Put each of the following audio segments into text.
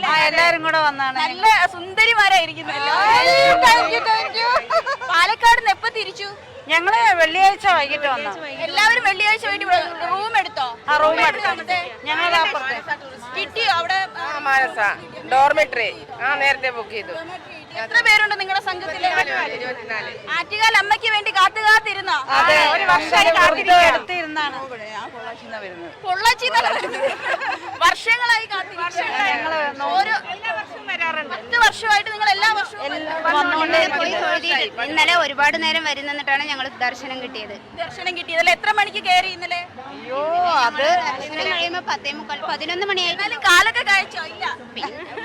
വന്നല്ലേ എല്ലാരും കൂടെ വന്നാണ് നല്ല സുന്ദരിമാരായിരിക്കുന്നു എല്ലാവരും. പാലക്കാട് നിന്ന് എപ്പോ തിരിച്ചു? ഞങ്ങൾ വെള്ളിയാഴ്ച വൈകിട്ട് വന്നു. എല്ലാവരും വെള്ളിയാഴ്ച വൈകിട്ട് റൂം എടുത്തോ? ആ റൂം എടുത്തു? ഞങ്ങൾ കിട്ടിയോ അവിടെ? ആ മാനസ. ഡോർമെട്രി ആ നേരത്തെ ബുക്ക് ചെയ്തു. എത്ര പേരുണ്ട് നിങ്ങളുടെ സംഘത്തിൽ? ഇരുപത്തിനാല് ആറ്റുകാൽ അമ്മയ്ക്ക് വേണ്ടി കാത്തു കാത്തിരുന്നോ അതെ. ഒരു വർഷമായി കാത്തിരിക്കുക എടുത്തിരുന്നാണ് പൊള്ളാച്ചി വർഷങ്ങളായി കാത്തിരിക്കുകയാണ് ഓരോ വർഷവും വരാറുണ്ട്. പത്ത് വർഷമായിട്ട് നിങ്ങൾ ഇന്നലെ ഒരുപാട് നേരം വരുന്നിട്ടാണ് ഞങ്ങൾ ദർശനം കിട്ടിയത്. ദർശനം കിട്ടിയതല്ലേ എത്ര മണിക്ക് കയറി ഇന്നലെ? അയ്യോ അത് ദർശനം കഴിയുമ്പോ പത്തേ മുക്കാൽ പതിനൊന്ന് മണിയായി. കാലൊക്കെ കഴിച്ചോ? ഇല്ല.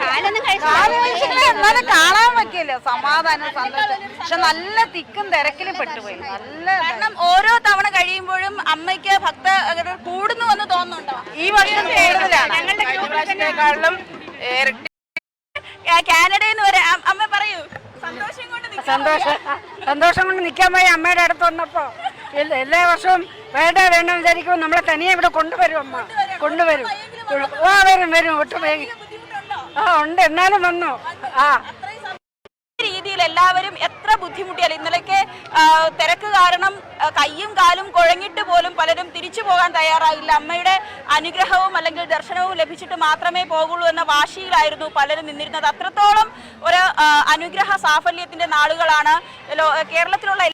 കാലൊന്നും കഴിച്ചില്ല. കാണാൻ പറ്റില്ല സമാധാനം സന്തോഷം. പക്ഷെ നല്ല തിക്കും തിരക്കിലും പെട്ടുപോയി. നല്ല കാരണം ഓരോ തവണ കഴിയുമ്പോഴും അമ്മയ്ക്ക് ഭക്ത കൂടുന്നു എന്ന് തോന്നുന്നുണ്ടോ? ഈ വർഷം കൂടുതലാണ് ഞങ്ങളുടെ ഇരട്ടി കാനഡയിൽ നിന്ന് വരെ അമ്മ പറയൂ. സന്തോഷം കൊണ്ട്. സന്തോഷം. സന്തോഷം കൊണ്ട് നിൽക്കാൻ പോയി അമ്മയുടെ അടുത്ത് വന്നപ്പോ. എല്ലാ- വർഷവും വേണ്ട വേണ്ട വിചാരിക്കുമ്പോൾ നമ്മളെ തനിയെ ഇവിടെ കൊണ്ടുവരും അമ്മ. കൊണ്ടുവരും. ആ വരും വരും. ഒട്ടും വേഗം ആ ഉണ്ട്. എന്നാലും വന്നു. ആ. രീതിയിൽ എല്ലാവരും എത്ര ബുദ്ധിമുട്ടിയാലും ഇന്നലേക്ക് തിരക്ക് കാരണം കയ്യും കാലും കുഴങ്ങിട്ട് പോലും പലരും തിരിച്ചു പോകാൻ തയ്യാറായില്ല അമ്മയുടെ അനുഗ്രഹവും അല്ലെങ്കിൽ ദർശനവും ലഭിച്ചിട്ട് മാത്രമേ പോകുള്ളൂ എന്ന വാശിയിലായിരുന്നു പലരും നിന്നിരുന്നത്. അത്രത്തോളം ഒരു അനുഗ്രഹ സാഫല്യത്തിന്റെ നാളുകളാണ് കേരളത്തിലുള്ള